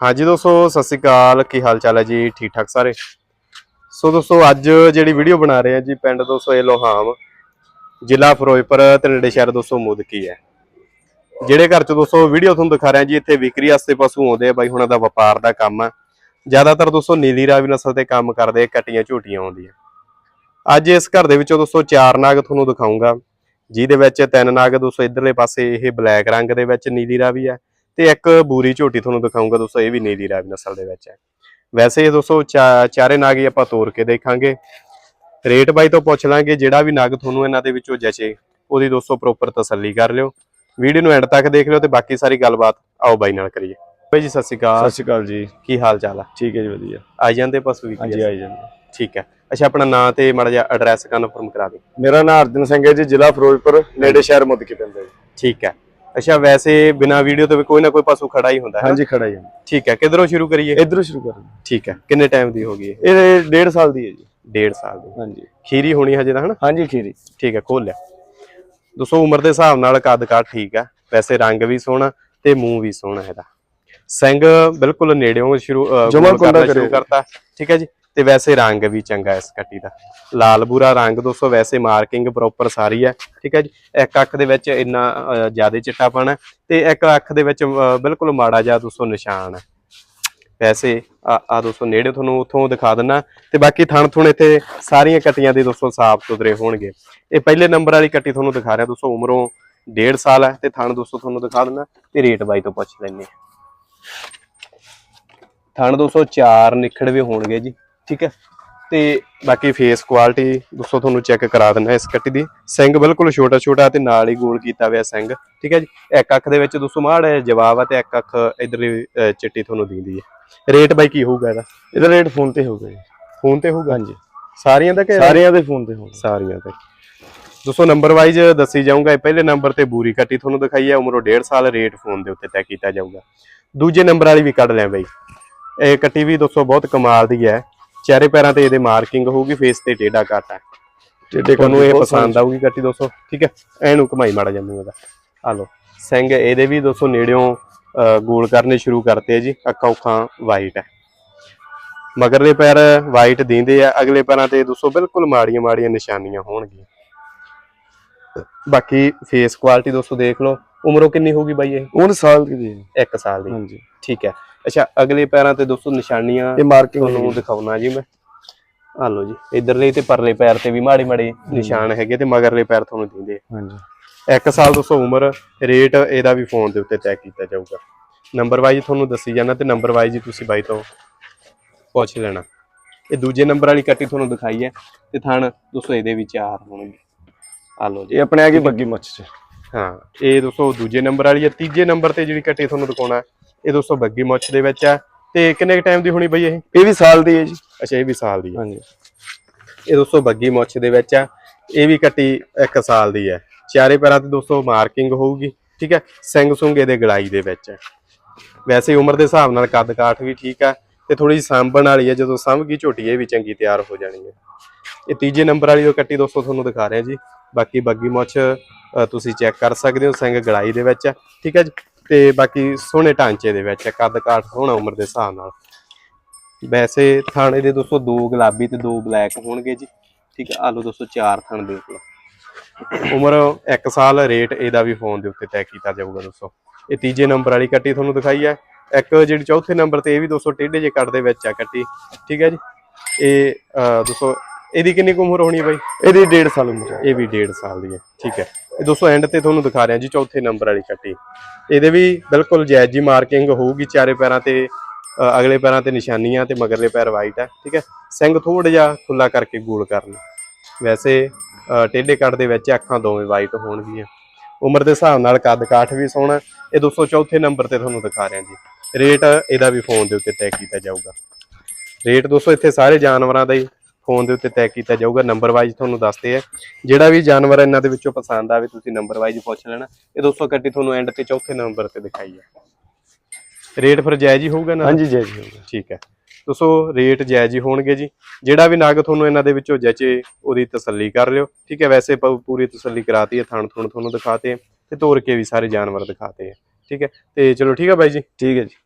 ਹਾਂਜੀ ਦੋਸਤੋ, ਸਤਿ ਸ਼੍ਰੀ ਅਕਾਲ। ਕੀ ਹਾਲ ਚਾਲ ਹੈ ਜੀ? ਠੀਕ ਠਾਕ ਸਾਰੇ? ਸੋ ਦੋਸਤੋ, ਅੱਜ ਜਿਹੜੀ ਵੀਡੀਓ ਬਣਾ ਰਹੇ ਆ ਜੀ ਪਿੰਡ ਦੋਸਤੋ, ਇਹ ਲੋਹਾਮ, ਜ਼ਿਲ੍ਹਾ ਫਿਰੋਜ਼ਪੁਰ ਤੇ ਨੇੜੇ ਸ਼ਹਿਰ ਦੋਸਤੋ ਮੁਦਕੀ ਹੈ। ਜਿਹੜੇ ਘਰ ਚ ਦੋਸਤੋ ਵੀਡੀਓ ਤੁਹਾਨੂੰ ਦਿਖਾ ਰਿਹਾ ਜੀ, ਇੱਥੇ ਵਿਕਰੀ ਵਾਸਤੇ ਪਸ਼ੂ ਆਉਂਦੇ ਆ ਬਾਈ, ਹੁਣਾਂ ਦਾ ਵਪਾਰ ਦਾ ਕੰਮ ਆ ਜ਼ਿਆਦਾਤਰ ਦੋਸਤੋ ਨੀਲੀ ਰਾਵੀ ਨਸਲ ਤੇ ਕੰਮ ਕਰਦੇ, ਕਟੀਆਂ ਝੂਟੀਆਂ ਆਉਂਦੀਆਂ। ਅੱਜ ਇਸ ਘਰ ਦੇ ਵਿੱਚੋਂ ਦੋਸਤੋ ਚਾਰ ਨਾਗ ਤੁਹਾਨੂੰ ਦਿਖਾਉਂਗਾ ਜਿਹਦੇ ਵਿੱਚ ਤਿੰਨ ਨਾਗ ਦੋਸਤੋ ਇਧਰਲੇ ਪਾਸੇ, ਇਹ ਬਲੈਕ ਰੰਗ ਦੇ ਵਿੱਚ ਨੀਲੀ ਰਾਵੀ ਹੈ। ਤੇ ਇੱਕ ਬੂਰੀ ਝੋਟੀ ਤੁਹਾਨੂੰ ਦਿਖਾਉਂਗਾ ਦੋਸਤੋ ਇਹ ਵੀ ਨੀਲੀ ਰਾਵੀ ਨਸਲ ਦੇ ਵਿੱਚ ਹੈ। ਵੈਸੇ ਇਹ ਦੋਸਤੋ ਚਾਰੇ ਨਾਗ ਹੀ ਆਪਾਂ ਤੋੜ ਕੇ ਦੇਖਾਂਗੇ। ਰੇਟ ਬਾਈ ਤੋਂ ਪੁੱਛ ਲਾਂਗੇ ਜਿਹੜਾ ਵੀ ਨਗ ਤੁਹਾਨੂੰ ਇਹਨਾਂ ਦੇ ਵਿੱਚੋਂ ਜਚੇ ਉਹਦੀ ਦੋਸਤੋ ਪ੍ਰੋਪਰ ਤਸੱਲੀ ਕਰ ਲਿਓ। ਵੀਡੀਓ ਨੂੰ ਐਂਡ ਤੱਕ ਦੇਖ ਲਿਓ ਤੇ ਬਾਕੀ ਸਾਰੀ ਗੱਲਬਾਤ ਆਓ ਬਾਈ ਨਾਲ ਕਰੀਏ। ਬਾਈ ਜੀ ਸਤਿ ਸ਼੍ਰੀ ਸਤਿ ਅਕਾਲ ਸ਼੍ਰੀ ਅਕਾਲ ਜੀ। ਕੀ ਹਾਲ ਚਾਲ ਆ? ਠੀਕ ਹੈ ਜੀ ਵਧੀਆ। ਆ ਜਾਂਦੇ ਪਸ਼ੂ ਵੀ? ਹਾਂਜੀ ਆਈ ਜਾਂਦੇ। ਠੀਕ ਹੈ। ਅੱਛਾ ਆਪਣਾ ਨਾਂ ਤੇ ਮਾੜਾ ਜਿਹਾ ਐਡਰੈਸ ਕਨਫਰਮ ਕਰਾ ਦਿਓ। ਮੇਰਾ ਨਾਮ ਅਰਜਨ ਸਿੰਘ ਹੈ ਜੀ ਜ਼ਿਲ੍ਹਾ ਫਿਰੋਜ਼ਪੁਰ ਨੇੜੇ ਸ਼ਹਿਰ ਮੁਦਕੀ ਪੈਂਦਾ ਜੀ। ਠੀਕ ਹੈ। ਅੱਛਾ ਵੈਸੇ ਬਿਨਾ ਵੀਡੀਓ ਤੋਂ ਵੀ ਕੋਈ ਨਾ ਕੋਈ ਪਸ਼ੂ ਖੜਾ ਹੀ ਹੁੰਦਾ ਹੈ ਹਾਂਜੀ ਖੜਾ ਜੀ ਠੀਕ ਹੈ ਕਿਧਰੋਂ ਸ਼ੁਰੂ ਕਰੀਏ? ਇਧਰੋਂ ਸ਼ੁਰੂ ਕਰਾਂ ਠੀਕ ਹੈ ਕਿੰਨੇ ਟਾਈਮ ਦੀ ਹੋ ਗਈ ਇਹ? ਇਹ 1.5 ਸਾਲ ਦੀ ਹੈ ਜੀ। ਡੇਢ ਸਾਲ ਦੀ। ਹਾਂਜੀ। ਖੀਰੀ ਹੋਣੀ ਹਜੇ ਤਾਂ ਹਨਾ ਹਾਂਜੀ ਖੀਰੀ। ਠੀਕ ਹੈ ਖੋਲ ਲਿਆ। ਦੋਸਤੋ ਉਮਰ ਦੇ ਹਿਸਾਬ ਨਾਲ ਕੱਦ ਕਾਠ ਠੀਕ ਹੈ। ਵੈਸੇ ਰੰਗ ਵੀ ਸੋਹਣਾ ਤੇ ਮੂੰਹ ਵੀ ਸੋਹਣਾ ਇਹਦਾ। ਸਿੰਘ ਬਿਲਕੁਲ ਨੇੜਿਓਂ ਸ਼ੁਰੂ ਅਹ, ਜਮਾਂ ਗੋਲ ਕੁੰਡਾ ਕਰਨਾ ਸ਼ੁਰੂ ਕਰਿਆ। ਕਰਤਾ। ਠੀਕ ਹੈ ਜੀ। ਤੇ ਵੈਸੇ ਰੰਗ ਵੀ ਚੰਗਾ ਇਸ ਕੱਟੀ ਦਾ। ਲਾਲ ਬੂਰਾ ਰੰਗ ਦੋਸਤੋ, ਵੈਸੇ ਮਾਰਕਿੰਗ ਪ੍ਰੋਪਰ ਸਾਰੀ ਹੈ, ਠੀਕ ਹੈ ਜੀ? ਇੱਕ ਅੱਖ ਦੇ ਵਿੱਚ ਇੰਨਾ ਜ਼ਿਆਦਾ ਚਿੱਟਾਪਣ ਹੈ ਤੇ ਇੱਕ ਅੱਖ ਦੇ ਵਿੱਚ ਬਿਲਕੁਲ ਮਾੜਾ ਜਿਹਾ ਦੋਸਤੋ ਨਿਸ਼ਾਨ ਹੈ। ਵੈਸੇ, ਆ ਦੋਸਤੋ ਨੇੜੇ ਤੁਹਾਨੂੰ ਉੱਥੋਂ ਦਿਖਾ ਦਿੰਨਾ। ਤੇ ਬਾਕੀ ਥਣ ਥੁਣ ਇੱਥੇ ਸਾਰੀਆਂ ਕੱਟੀਆਂ ਦੇ ਦੋਸਤੋ ਸਾਫ਼ ਸੁਥਰੇ ਹੋਣਗੇ। ਇਹ ਪਹਿਲੇ ਨੰਬਰ ਵਾਲੀ ਕੱਟੀ ਤੁਹਾਨੂੰ ਦਿਖਾ ਰਿਹਾ ਦੋਸਤੋ, ਉਮਰੋਂ 1.5 ਸਾਲ ਹੈ ਤੇ ਥਣ ਦੋਸਤੋ ਤੁਹਾਨੂੰ ਦਿਖਾ ਦਿੰਨਾ ਤੇ ਰੇਟ ਬਾਈ ਤੋਂ ਪੁੱਛ ਲੈਣੇ ਥਣ ਦੋਸਤੋ ਚਾਰ ਨਿਖੜਵੇ ਹੋਣਗੇ ਜੀ। ਠੀਕ ਹੈ? ਤੇ ਬਾਕੀ ਫੇਸ ਕੁਆਲਿਟੀ ਦੋਸਤੋ ਤੁਹਾਨੂੰ ਚੈੱਕ ਕਰਾ ਦਿੰਨਾ ਇਸ ਕੱਟੀ ਦੀ। ਸਿੰਘ ਬਿਲਕੁਲ ਛੋਟਾ ਛੋਟਾ ਤੇ ਨਾਲ ਹੀ ਗੋਲ ਕੀਤਾ ਹੋਇਆ ਸਿੰਘ। ਠੀਕ ਹੈ ਜੀ? ਇੱਕ ਅੱਖ ਦੇ ਵਿੱਚ ਦੋਸਤੋ ਮਾੜਾ ਜਵਾਬ ਆ ਤੇ ਇੱਕ ਅੱਖ ਇਧਰਲੀ ਚਿੱਟੀ ਤੁਹਾਨੂੰ ਦਿੰਦੀ ਹੈ। ਰੇਟ ਬਾਈ ਕੀ ਹੋਊਗਾ ਇਹਦਾ? ਇਹਦਾ ਰੇਟ ਫੋਨ ਤੇ ਹੋਊਗਾ ਜੀ। ਫੋਨ ਤੇ ਹੋਊਗਾ ਹਾਂਜੀ। ਸਾਰੀਆਂ ਦਾ ਕਿ ਸਾਰਿਆਂ ਦੇ ਫੋਨ ਤੇ ਹੋਊਗਾ। ਸਾਰੀਆਂ ਤੇ ਦੋਸਤੋ ਨੰਬਰ ਵਾਈਜ਼ ਦੱਸੀ ਜਾਊਂਗਾ ਇਹ ਪਹਿਲੇ ਨੰਬਰ ਤੇ ਬੂਰੀ ਕੱਟੀ ਤੁਹਾਨੂੰ ਦਿਖਾਈ ਹੈ। ਉਮਰੋਂ 1.5 ਸਾਲ ਰੇਟ ਫੋਨ ਦੇ ਉੱਤੇ ਤੈਅ ਕੀਤਾ ਜਾਊਗਾ। ਦੂਜੇ ਨੰਬਰ ਵਾਲੀ ਵੀ ਕੱਢ ਲਿਆ ਬਈ। ਇਹ ਕੱਟੀ ਵੀ ਦੋਸਤੋ ਬਹੁਤ ਕਮਾਲ ਦੀ ਹੈ। ਚਿਹਰੇ ਪੈਰਾਂ ਤੇ ਇਹਦੇ ਮਾਰਕਿੰਗ ਹੋਊਗੀ ਫੇਸ ਤੇ ਟੇਡਾ ਕੱਟ ਹੈ। ਟੇਡੇ ਤੁਹਾਨੂੰ ਇਹ ਪਸੰਦ ਆਊਗੀ ਕੱਟੀ ਦੋਸਤੋ ਠੀਕ ਹੈ? ਐਨੂੰ ਘਮਾਈ ਮਾੜਾ ਜਾਂਦੀ ਉਹਦਾ। ਆ ਲਓ ਸਿੰਘ ਇਹਦੇ ਵੀ ਦੋਸਤੋ ਨੇੜਿਓਂ ਗੋਲ ਕਰਨੇ ਸ਼ੁਰੂ ਕਰਤੇ ਆ ਜੀ ਅੱਖਾਂ ਉੱਖਾਂ ਵਾਈਟ ਹੈ। ਮਗਰਲੇ ਪੈਰ ਵਾਈਟ ਦਿੰਦੇ ਆ ਅਗਲੇ ਪੈਰਾਂ ਤੇ ਦੋਸਤੋ ਬਿਲਕੁਲ ਮਾੜੀਆਂ ਮਾੜੀਆਂ ਨਿਸ਼ਾਨੀਆਂ ਹੋਣਗੀਆਂ। ਬਾਕੀ ਫੇਸ ਕੁਆਲਿਟੀ ਦੋਸਤੋ ਦੇਖ ਲਓ ਉਮਰੋਂ ਕਿੰਨੀ ਹੋਊਗੀ ਬਾਈ ਇਹ? ਉਹ ਸਾਲ ਦੀ ਜੀ 1 ਸਾਲ ਦੀ। ਹਾਂਜੀ। ਠੀਕ ਹੈ। ਅੱਛਾ ਅਗਲੇ ਪੈਰਾਂ ਤੇ ਦੋਸਤੋ ਨਿਸ਼ਾਨੀਆਂ ਇਹ ਮਾਰਕਿੰਗ ਤੁਹਾਨੂੰ ਦਿਖਾਉਣਾ ਜੀ ਮੈਂ। ਆ ਲਓ ਜੀ ਇਧਰਲੇ ਤੇ ਪਰਲੇ ਪੈਰ ਤੇ ਵੀ ਮਾੜੇ ਮਾੜੇ ਨਿਸ਼ਾਨ ਹੈਗੇ ਤੇ ਮਗਰਲੇ ਪੈਰ ਤੁਹਾਨੂੰ ਦਿੰਦੇ ਹਾਂਜੀ। ਇੱਕ ਸਾਲ ਦੋਸਤੋ ਉਮਰ ਰੇਟ ਇਹਦਾ ਵੀ ਫੋਨ ਦੇ ਉੱਤੇ ਤੈਅ ਕੀਤਾ ਜਾਊਗਾ। ਨੰਬਰ ਵਾਈਜ਼ ਤੁਹਾਨੂੰ ਦੱਸੀ ਜਾਣਾ ਤੇ ਨੰਬਰ ਵਾਈਜ਼ ਹੀ ਤੁਸੀਂ ਬਾਈ ਤੋਂ ਪੁੱਛ ਲੈਣਾ। ਇਹ ਦੂਜੇ ਨੰਬਰ ਵਾਲੀ ਕੱਟੀ ਤੁਹਾਨੂੰ ਦਿਖਾਈ ਹੈ ਤੇ ਥਣ ਦੋਸਤੋ ਇਹਦੇ ਵੀ ਚਾਰ ਹੋਣਗੇ। ਆ ਲਓ ਜੀ। ਇਹ ਆਪਣੇ ਆ ਗਈ ਬੱਗੀ ਮੱਛ ਚ। ਹਾਂ ਇਹ ਦੋਸਤੋ ਦੂਜੇ ਨੰਬਰ ਵਾਲੀ ਹੈ ਤੀਜੇ ਨੰਬਰ ਤੇ ਜਿਹੜੀ ਕੱਟੀ ਤੁਹਾਨੂੰ ਦਿਖਾਉਣਾ ਇਹ ਦੋਸਤੋ ਬੱਗੀ ਮੁੱਛ ਦੇ ਵਿੱਚ ਹੈ ਤੇ ਕਿੰਨੇ ਟਾਈਮ ਦੀ ਹੋਣੀ ਬਈ ਇਹ? ਇਹ ਵੀ ਸਾਲ ਦੀ ਹੈ ਜੀ। ਅੱਛਾ ਇਹ ਵੀ ਸਾਲ ਦੀ ਹੈ। ਹਾਂਜੀ। ਇਹ ਦੋਸਤੋ ਬੱਗੀ ਮੁੱਛ ਦੇ ਵਿੱਚ ਆ। ਇਹ ਵੀ ਕੱਟੀ 1 ਸਾਲ ਦੀ ਹੈ। ਚਾਰੇ ਪੈਰਾਂ ਤੇ ਦੋਸਤੋ ਮਾਰਕਿੰਗ ਹੋਊਗੀ ਠੀਕ ਹੈ? ਸਿੰਘ ਸੁੰਗੇ ਦੇ ਗਲਾਈ ਦੇ ਵਿੱਚ ਹੈ ਵੈਸੇ ਉਮਰ ਦੇ ਹਿਸਾਬ ਨਾਲ ਕੱਦ ਕਾਠ ਵੀ ਠੀਕ ਆ ਤੇ ਥੋੜੀ ਜਿਹੀ ਸਾਂਭਣ ਵਾਲੀ ਹੈ। ਜਦੋਂ ਸਾਂਭ ਗਈ ਝੋਟੀ ਇਹ ਵੀ ਚੰਗੀ ਤਿਆਰ ਹੋ ਜਾਣੀ ਹੈ। ਇਹ ਤੀਜੇ ਨੰਬਰ ਵਾਲੀ ਉਹ ਕੱਟੀ ਦੋਸਤੋ ਤੁਹਾਨੂੰ ਦਿਖਾ ਰਿਹਾ ਜੀ। ਬਾਕੀ ਬੱਗੀ ਮੁੱਛ ਤੁਸੀਂ ਚੈੱਕ ਕਰ ਸਕਦੇ ਹੋ। ਸਿੰਘ ਗਲਾਈ ਦੇ ਵਿੱਚ ਹੈ ਠੀਕ ਹੈ ਜੀ? ਤੇ ਬਾਕੀ ਸੋਹਣੇ ਢਾਂਚੇ ਦੇ ਵਿੱਚ ਹੈ ਕੱਦ ਕਾਠ ਸੋਹਣਾ ਉਮਰ ਦੇ ਹਿਸਾਬ ਨਾਲ। ਵੈਸੇ ਥਾਣੇ ਦੇ ਦੋਸਤੋ ਦੋ ਗੁਲਾਬੀ ਤੇ ਦੋ ਬਲੈਕ ਹੋਣਗੇ ਜੀ। ਠੀਕ ਹੈ ਆਲੋ ਦੋਸਤੋ ਚਾਰ ਥਣ ਦੇਖ ਲਓ ਉਮਰ 1 ਸਾਲ ਰੇਟ ਇਹਦਾ ਵੀ ਫੋਨ ਦੇ ਉੱਤੇ ਤੈਅ ਕੀਤਾ ਜਾਊਗਾ ਦੋਸਤੋ। ਇਹ ਤੀਜੇ ਨੰਬਰ ਵਾਲੀ ਕੱਟੀ ਤੁਹਾਨੂੰ ਦਿਖਾਈ ਹੈ ਇੱਕ ਜਿਹੜੀ ਚੌਥੇ ਨੰਬਰ ਤੇ ਇਹ ਵੀ ਦੋਸਤੋ ਟੇਢੇ ਜੇ ਕੱਟ ਦੇ ਵਿੱਚ ਆ ਕੱਟੀ। ਠੀਕ ਹੈ ਜੀ। ਇਹ ਦੋਸਤੋ ਇਹਦੀ ਕਿੰਨੀ ਉਮਰ ਹੋਣੀ ਬਾਈ? ਇਹਦੀ 1.5 ਸਾਲ ਉਮਰ ਹੈ ਇਹ ਵੀ 1.5 ਸਾਲ ਦੀ ਹੈ ਠੀਕ ਹੈ ਇਹ ਦੋਸਤੋ ਐਂਡ ਤੇ ਤੁਹਾਨੂੰ ਦਿਖਾ ਰਿਹਾ ਜੀ ਚੌਥੇ ਨੰਬਰ ਵਾਲੀ ਕੱਟੀ ਇਹਦੇ ਵੀ ਬਿਲਕੁਲ ਜਾਇਜ਼ ਜੀ ਮਾਰਕਿੰਗ ਹੋਊਗੀ ਚਾਰੇ ਪੈਰਾਂ ਤੇ ਅਗਲੇ ਪੈਰਾਂ ਤੇ ਨਿਸ਼ਾਨੀਆਂ ਤੇ ਮਗਰਲੇ ਪੈਰ ਵਾਈਟ ਹੈ, ਠੀਕ ਹੈ? ਸਿੰਘ ਥੋੜਾ ਜਿਹਾ ਖੁੱਲਾ ਕਰਕੇ ਗੋਲ ਕਰਨਾ। ਵੈਸੇ ਟੇਢੇ ਕੱਟ ਦੇ ਵਿੱਚ ਅੱਖਾਂ ਦੋਵੇਂ ਵਾਈਟ ਹੋਣਗੀਆਂ। ਉਮਰ ਦੇ ਹਿਸਾਬ ਨਾਲ ਕੱਦ ਕਾਠ ਵੀ ਸੋਹਣਾ ਇਹ ਦੋਸਤੋ ਚੌਥੇ ਨੰਬਰ ਤੇ ਤੁਹਾਨੂੰ ਦਿਖਾ ਰਿਹਾ ਜੀ। ਰੇਟ ਇਹਦਾ ਵੀ ਫੋਨ ਦੇ ਉੱਤੇ ਤੈਅ ਕੀਤਾ ਜਾਊਗਾ। ਰੇਟ ਦੋਸਤੋ ਇੱਥੇ ਸਾਰੇ ਜਾਨਵਰਾਂ ਦਾ ਹੀ ਫੋਨ ਦੇ ਉੱਤੇ ਤੈਅ ਕੀਤਾ ਜਾਊਗਾ ਨੰਬਰ ਵਾਈਜ਼ ਤੁਹਾਨੂੰ ਦੱਸਦੇ ਆ। ਜਿਹੜਾ ਵੀ ਜਾਨਵਰ ਇਹਨਾਂ ਦੇ ਵਿੱਚੋਂ ਪਸੰਦ ਆਵੇ ਤੁਸੀਂ ਨੰਬਰ ਵਾਈਜ਼ ਪੁੱਛ ਲੈਣਾ। ਇਹ 200 ਕੱਟੀ ਤੁਹਾਨੂੰ ਐਂਡ ਤੇ ਚੌਥੇ ਨੰਬਰ ਤੇ ਦਿਖਾਈ ਹੈ ਰੇਟ ਫਿਰ ਜਾਇਜ਼ ਹੀ ਹੋਊਗਾ ਨਾ? ਹਾਂਜੀ ਜੈ ਜੀ ਹੋਊਗਾ। ਠੀਕ ਹੈ। ਦੋਸਤੋ ਰੇਟ ਜਾਇਜ਼ ਹੀ ਹੋਣਗੇ ਜੀ। ਜਿਹੜਾ ਵੀ ਨਗ ਤੁਹਾਨੂੰ ਇਹਨਾਂ ਦੇ ਵਿੱਚੋਂ ਜਚੇ ਉਹਦੀ ਤਸੱਲੀ ਕਰ ਲਿਓ। ਠੀਕ ਹੈ ਵੈਸੇ ਪੂਰੀ ਤਸੱਲੀ ਕਰਾਤੀ ਹੈ ਥਣ ਥੁਣ ਤੁਹਾਨੂੰ ਦਿਖਾਤੇ ਤੇ ਤੋੜ ਕੇ ਵੀ ਸਾਰੇ ਜਾਨਵਰ ਦਿਖਾਤੇ ਆ। ਠੀਕ ਹੈ ਤੇ ਚਲੋ ਠੀਕ ਹੈ ਬਾਈ ਜੀ। ਠੀਕ ਹੈ ਜੀ।